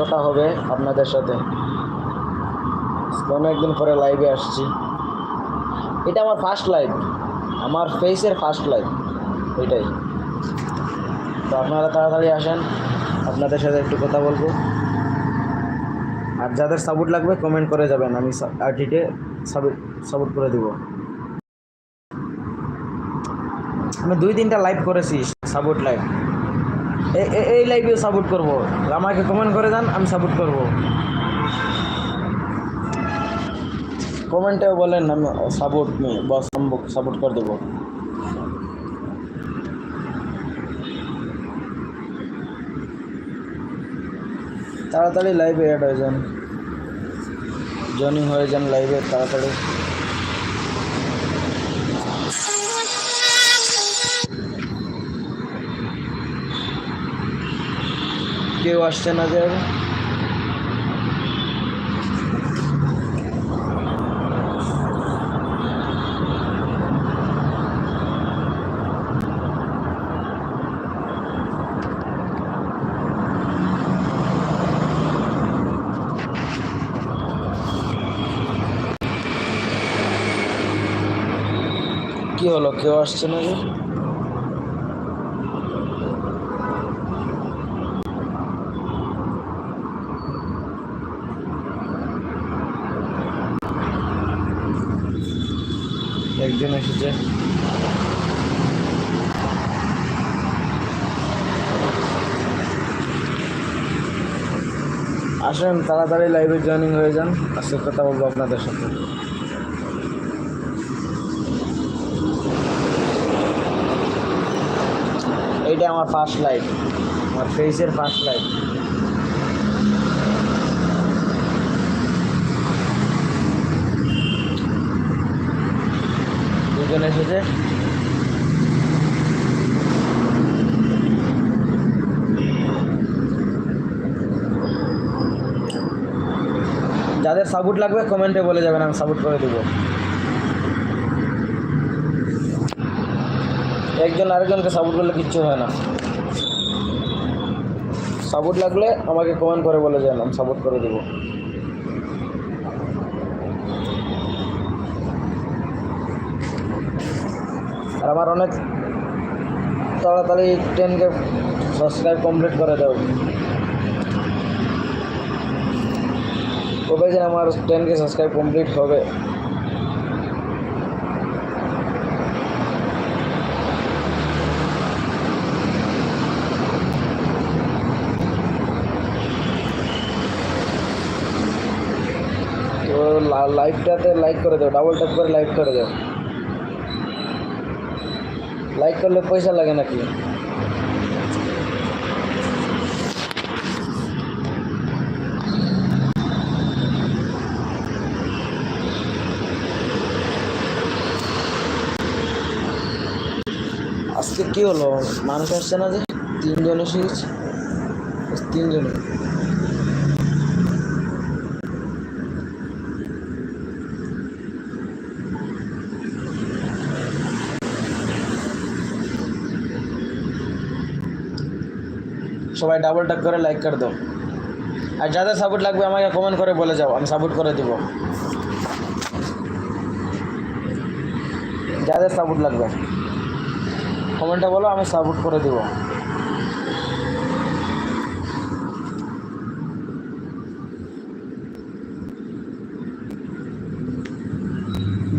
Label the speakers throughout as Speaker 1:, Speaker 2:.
Speaker 1: কথা হবে আপনাদের সাথে। অনেকদিন পরে লাইভে আসছি। এটা আমার ফার্স্ট লাইভ আমার ফেসের ফার্স্ট লাইভ এটাই। তো আপনারা তাড়াতাড়ি আসেন। আপনাদের সাথে একটু কথা বলব। আর যাদের সাপোর্ট লাগবে কমেন্ট করে যাবেন। আমি আরটিতে সাপোর্ট সাপোর্ট করে দেবো। আমি দুই তিনটা লাইভ করেছি সাপোর্ট লাইভ এই লাইভেও সাপোর্ট করব। আমাকে কমেন্ট করে দেন আমি সাপোর্ট করব। কমেন্টেও বলেন, আমি সাপোর্ট বস সাপোর্ট করে দেবো। তাড়াতাড়ি লাইভে অ্যাড হয়ে যান। জয়নিং হয়ে যান লাইভে তাড়াতাড়ি। কেউ আসছে না যে কি হলো? কেউ আসছে না যে? একজন এসেছে আসেন তাড়াতাড়ি লাইভে জয়েনিং হয়ে যান। আজকে কথা বলব আপনাদের সাথে। এইটা আমার ফার্স্ট লাইভ আমার ফেসের ফার্স্ট লাইভ দুজন এসেছে। যাদের সাপোর্ট লাগবে কমেন্টে বলে যাবেন, আমি সাপোর্ট করে দেবো। একজন আরেকজনকে সাপোর্ট করলে কিচ্ছু হয় না। সাপোর্ট লাগলে আমাকে কমেন্ট করে বলে যান, আমি সাপোর্ট করে দেবো। আর আমার অনেক তাড়াতাড়ি টেনকে সাবস্ক্রাইব কমপ্লিট করে দাও। কবে যে আমার টেনকে সাবস্ক্রাইব কমপ্লিট হবে। লাইভটাতে লাইক করে দাও ডাবল ট্যাপ করে লাইক করে দাও। লাইক করলে পয়সা লাগে নাকি? আজকে কি হলো? মানুষ আসছে না যে? তিনজন এসে গেছে। তিনজন সবাই ডাবল ট্যাপ করে লাইক করে দাও। আর যাদের সাপোর্ট লাগবে আমাকে কমেন্ট করে বলে যাও, আমি সাপোর্ট করে দিব। যাদের সাপোর্ট লাগবে কমেন্টে বলো, আমি সাপোর্ট করে দিব।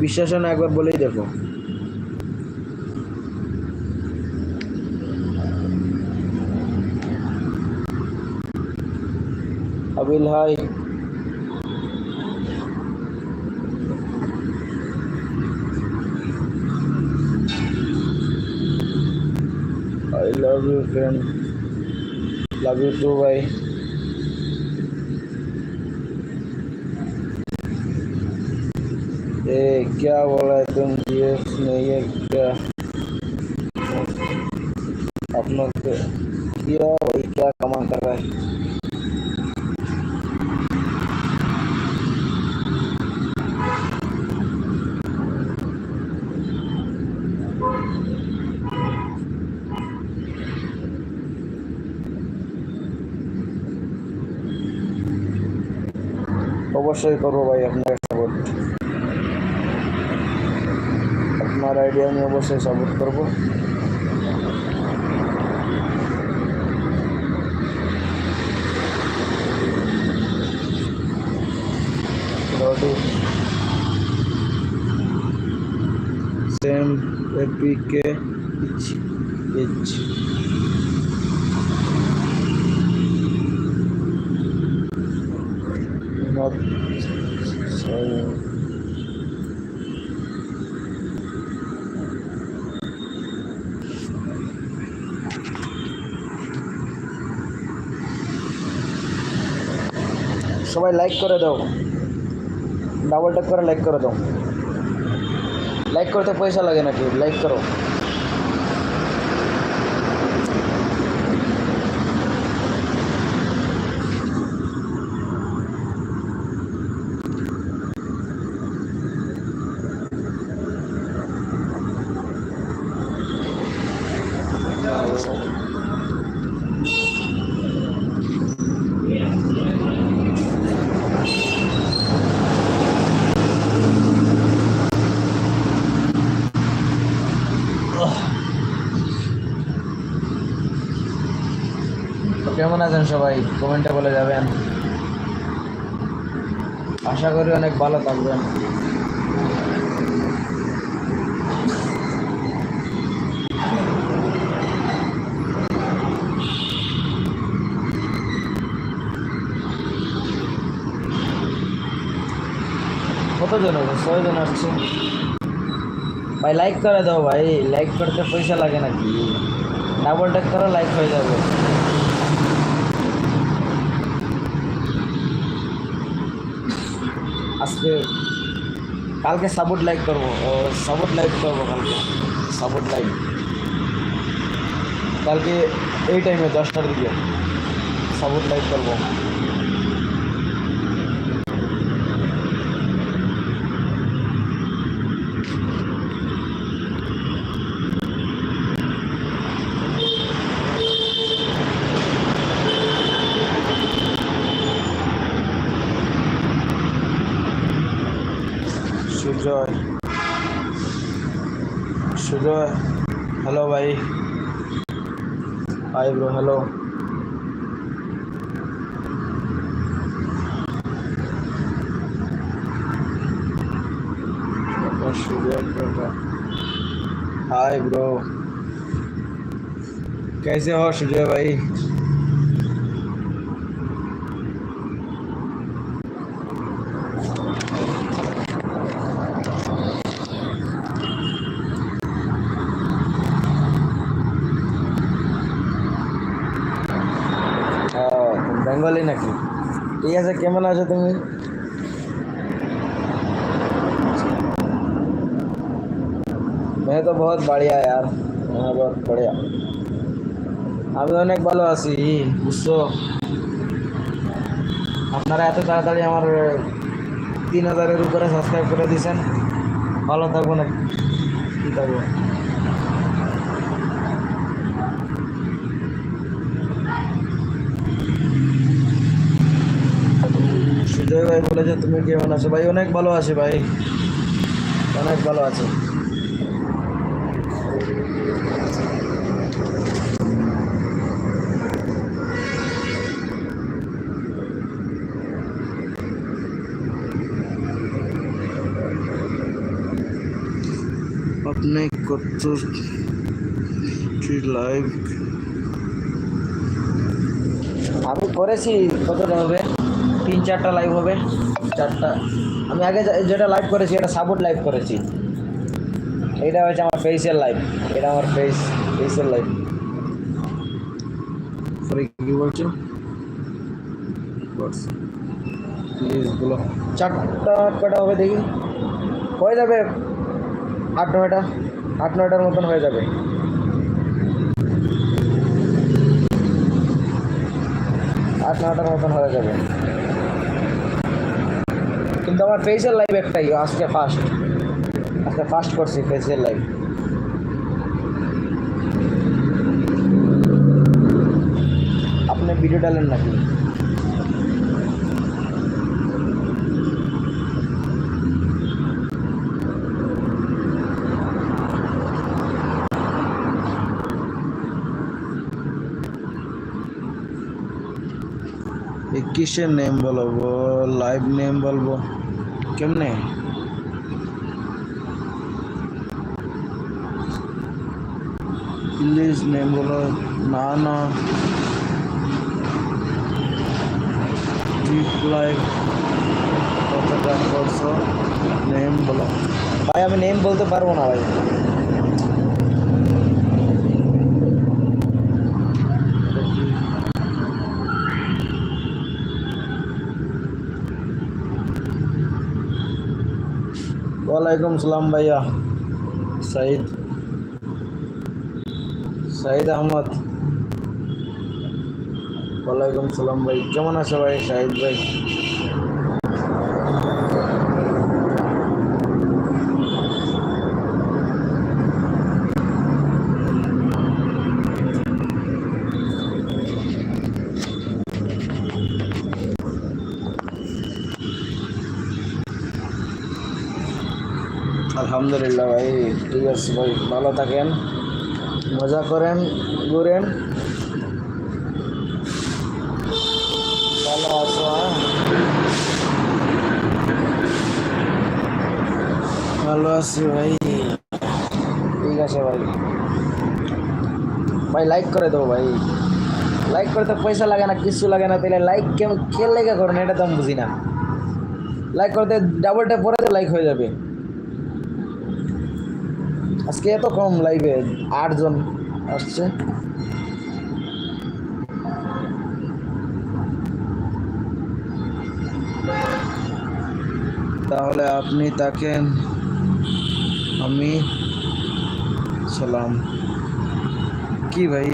Speaker 1: বিশ্বাস না, একবার বলেই দেখো। अबिल hi I love you friend love you too भाई ए, क्या बोला है तुम? जीएस नहीं है क्या? अपना क्या भाई, क्या कमा कर रहा है? অবশ্যই করব ভাই আপনাকে সাপোর্ট আপনার আইডিয়া আমি অবশ্যই সাপোর্ট করব Rodi. Same APK H H. so. সবাই লাইক করে দাও। ডাবল ট্যাপ করে লাইক করে দাও। লাইক করতে পয়সা লাগে নাকি? লাইক করো। আছেন সবাই? কমেন্টে বলে যাবেন। আশা করি অনেক ভালো থাকবেন। কতজন আছে? ছয়জন আসছে। ভাই লাইক করে দাও ভাই। লাইক করতে পয়সা লাগে নাকি? ডাবল ট্যাপ করো লাইক হয়ে যাবে। আজকে কালকে সাপোর্ট লাইক করব সাপোর্ট লাইক করব কালকে সাপোর্ট লাইক কালকে এই টাইমে দশটার দিকে সাপোর্ট লাইক করব। ब्रो हेलो हाय ब्रो कैसे हो सुजय भाई? ঠিক আছে কেমন আছো তুমি मैं तो बहुत बढ़िया यार मैं बहुत बढ़िया আমি অনেক ভালো আছি বুঝছো আপনারা এত তাড়াতাড়ি আমার তিন হাজারের উপরে সাবস্ক্রাইব করে দিয়েছেন ভালো থাকবো না কী থাকবো সুজয় ভাই বলেছে তুমি কেমন আছো ভাই, অনেক ভালো আছি ভাই। অনেক ভালো আছি। আপনি কত লাইভ আমি করেছি কতটা হবে? তিন চারটা লাইভ হবে। চারটা। আমি আগে যেটা লাইভ করেছি এটা সাপোর্ট লাইভ করেছি। এটা হচ্ছে আমার ফেসিয়াল লাইভ এটা আমার ফেস ফেসিয়াল লাইভ সরি কি বলছো? প্লিজ বলো। চারটা কটা হবে দেখি। হয়ে যাবে আট নয়টা। আট নয়টার মতন হয়ে যাবে। আট নয়টার মতন হয়ে যাবে। আমার ফেসের লাইভ একটাই, আজকে ফার্স্ট আজকে ফার্স্ট করছি ফেসের লাইভ আপনি ভিডিও ডালেন নাকি? কিসের নেম বলব? লাইভ নেম বলব? কেমনে? প্লিজ নেম বলো। না না। রিপ্লাই কতটা করছ নেম বলো। ভাই, আমি নেম বলতে পারব না, ভাই। ওয়ালাইকুম সালাম ভাইয়া। সাইদ। সাইদ আহমদ। ওয়ালাইকুম সালাম ভাই। কেমন আছো ভাই? সাইদ ভাই। আলহামদুলিল্লাহ ভাই, ঠিক আছে ভাই, ভালো থাকেন। মজা করেন, ঘুরেন। ভালো আছো হ্যাঁ? ভালো আছি ভাই। ঠিক আছে ভাই। ভাই লাইক করে দেবো ভাই। লাইক করে তো পয়সা লাগে না, কিছু লাগে না তাহলে লাইক কেমন কে লেগে করেন এটা তো আমি বুঝি না। লাইক করতে ডাবল পরে লাইক হয়ে যাবে। আজকে এত কম লাইভে আটজন আসছে। তাহলে আপনি তাকে, আমি সালাম। কি ভাই?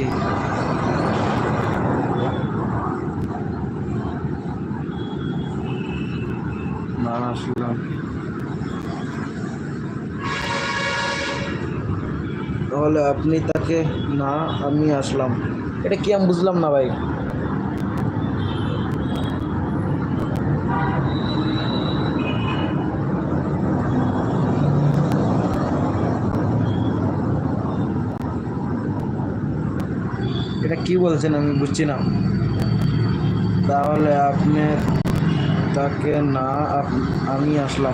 Speaker 1: না আসলাম তাহলে আপনি তাকে, না, আমি আসলাম। এটা কি আমি বুঝলাম না ভাই? এটা কি বলছেন আমি বুঝছি না। তাহলে আপনি তাকে, না আমি আসলাম।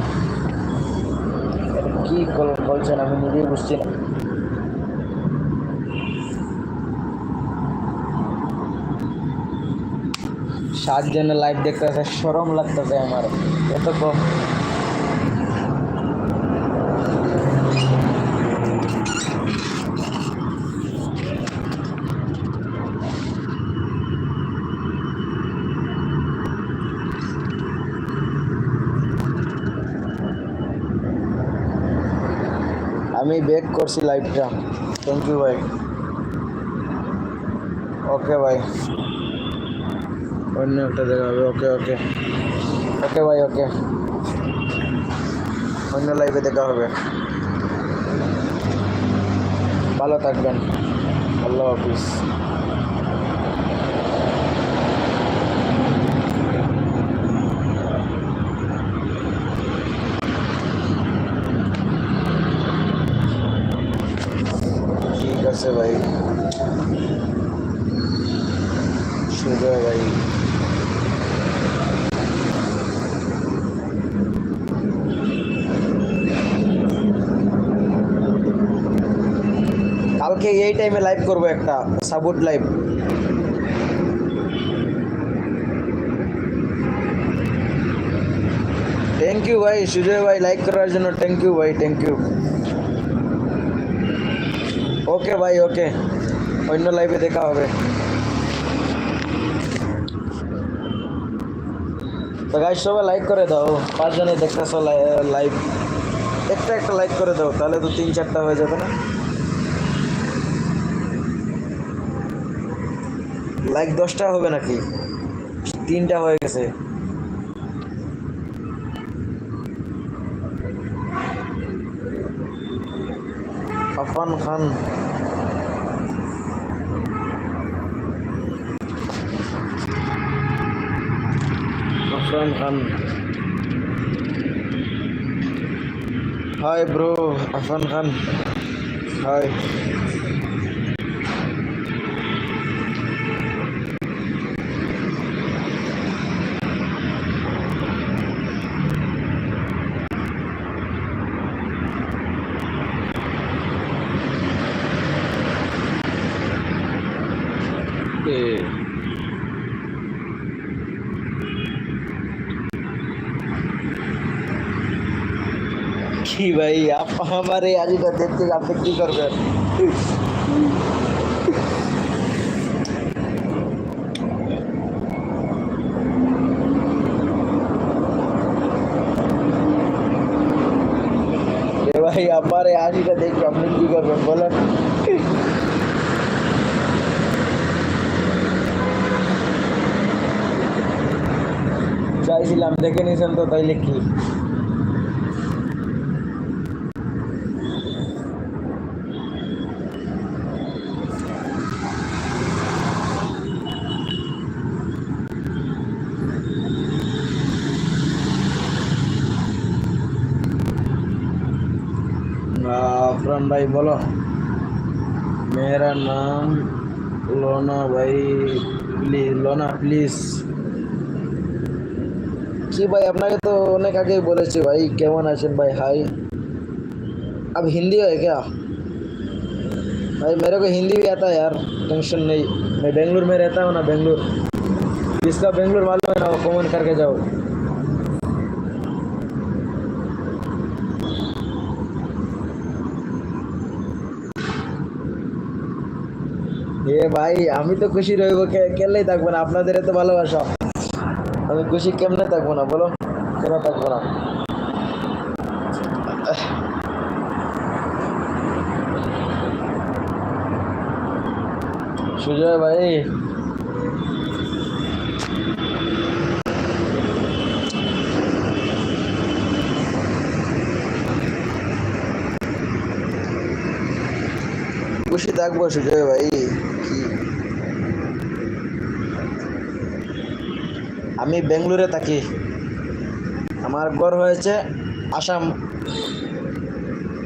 Speaker 1: কি বল- বলছেন আমি নিজেই বুঝছি না। সাতজনে লাইভ দেখতেছে সরম লাগতেছে আমার। এত কম। আমি বেক করছি লাইভটা থ্যাংক ইউ ভাই। ওকে ভাই। অন্য একটা দেখা হবে ওকে ওকে ওকে ভাই ওকে অন্য লাইভে দেখা হবে ভালো থাকবেন আল্লাহ হাফিজ ঠিক আছে ভাই সুজয় কালকে এই টাইমে লাইভ করব একটা সাবুট লাইভ থ্যাংক ইউ ভাই, সুজয় ভাই লাইক করার জন্য থ্যাংক ইউ ভাই থ্যাংক ইউ ওকে ভাই ওকে অন্য লাইভে দেখা হবে। তো গাইস সবাই লাইক করে দাও। পাঁচজনে দেখতেছো লাইভ একটা একটা লাইক করে দাও, তাহলে তো তিন চারটা হয়ে যাবে না? লাইক দশটা হবে নাকি? তিনটা হয়ে গেছে। Afan Khan. Afran Khan. Hi bro Afan Khan. Hi কি ভাই আপ- আমার এই আজিটা দেখতে আপনি কি করবেন এ ভাই আমার এই আজিটা দেখে আপনি কি করবেন বলেন চাইছিলাম দেখে নিয়েছেন তো তাইলে কি अफरान भाई बोलो मेरा नाम लोना भाई প্লিজ লোনা প্লিজ কি ভাই আপনাকে তো অনেক আগেই বলেছি ভাই কেমন আছেন ভাই হাই अब हिंदी है क्या भाई मेरे को हिंदी भी आता है यार टेंशन नहीं मैं बेंगलुरु में रहता हूँ ना बेंगलुरु जिसका बेंगलुरु मालूम है ना वो कमेंट करके जाओ এ ভাই, আমি তো খুশি রইব কেলেই থাকব না, আপনাদের এত ভালোবাসা। আমি খুশি কেমনে থাকব না বলো কেন থাকব না? সুজয় ভাই খুশি থাকব সুজয় ভাই। কি আমি বেঙ্গলুরে থাকি। আমার ঘর হয়েছে আসাম।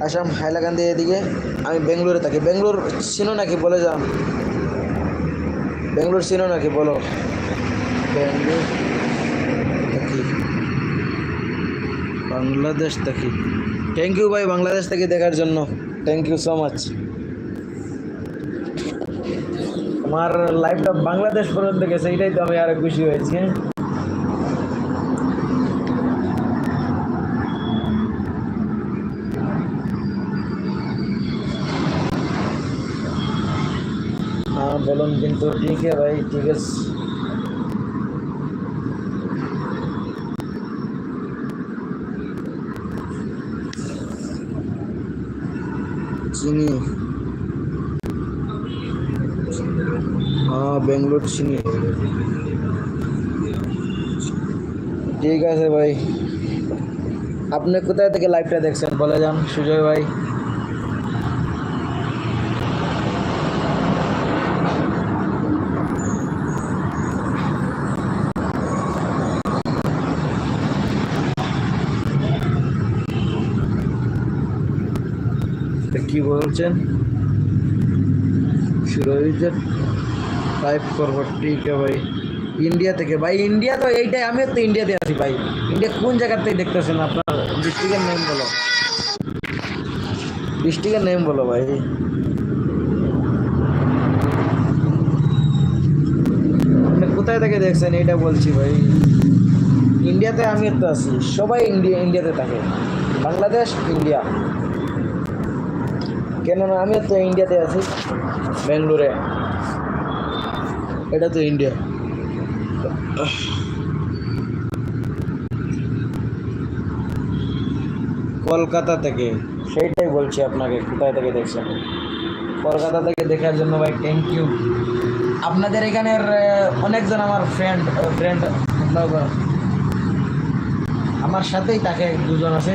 Speaker 1: আসাম, হাইলাকান্দি এদিকে। আমি বেঙ্গলুরে থাকি। বেঙ্গলোর চিনো নাকি? বলে যান বেঙ্গলোর চিনো নাকি? বলো। বেঙ্গলোর থাকি। বাংলাদেশ থাকি। থ্যাংক ইউ ভাই, বাংলাদেশ থেকে দেখার জন্য। থ্যাংক ইউ সো মাচ আমার লাইফটা বাংলাদেশ পর্যন্ত গেছে, এটাই তো আমি আরও খুশি হয়েছি। হ্যাঁ বলুন কিন্তু ঠিক है ভাই, ঠিক আছে। চিনি। বেঙ্গলোর চিনি। ঠিক আছে ভাই। আপনি কোথায় থেকে লাইভটা দেখছেন? বলে যান, সুজয় ভাই। কি বলছেন? সুরজিৎ টাইপ করব ঠিক আছে ভাই। ইন্ডিয়া থেকে। ভাই ইন্ডিয়া তো এইটাই, আমিও তো ইন্ডিয়াতে আছি ভাই। ইন্ডিয়া কোন জায়গার থেকে দেখতেছেন আপনার? ডিস্ট্রিক্টের নেম বলো। ডিস্ট্রিক্টের নেম বলো ভাই। আপনি কোথায় থেকে দেখছেন? এটা বলছি ভাই। ইন্ডিয়াতে আমিও তো আছি। সবাই ইন্ডিয়া ইন্ডিয়াতে থাকে। বাংলাদেশ ইন্ডিয়া কেননা আমিও তো ইন্ডিয়াতে আছি। বেঙ্গলোরে। এটা তো ইন্ডিয়া কলকাতা থেকে, সেইটাই বলছি আপনাকে, কোথায় থেকে দেখছেন? কলকাতা থেকে দেখার জন্য ভাই থ্যাংক ইউ আপনাদের এখানের অনেকজন আমার ফ্রেন্ড ফ্রেন্ড আমার সাথেই তাকে দুজন আছে।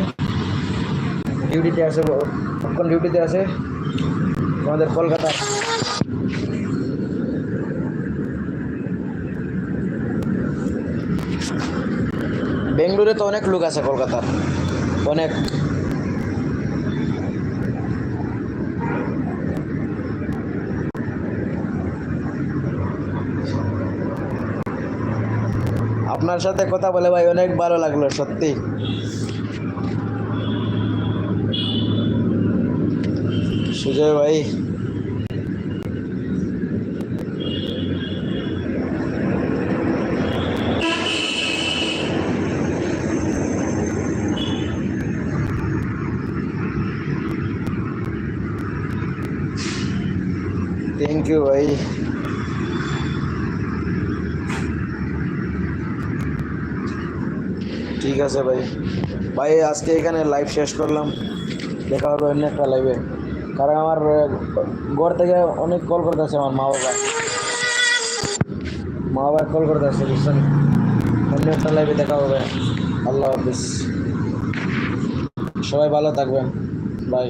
Speaker 1: ডিউটিতে আছে কোন ডিউটিতে আছে। আমাদের কলকাতা। বেঙ্গলোরে তো অনেক লোক আছে কলকাতার। অনেক। আপনার সাথে কথা বলে ভাই অনেক ভালো লাগল, সত্যি। সুজয় ভাই। থ্যাংক ইউ ভাই। ঠিক আছে ভাই। ভাই, আজকে এখানে লাইভ শেষ করলাম। দেখা হবে অন্য একটা লাইভে কারণ আমার ঘর থেকে অনেক কল করতেছে আমার মা বাবা। মা বাবা কল করতেছে, বুঝছেন? অন্য একটা লাইভে দেখা হবে। আল্লাহ হাফিজ। সবাই ভালো থাকবেন। বাই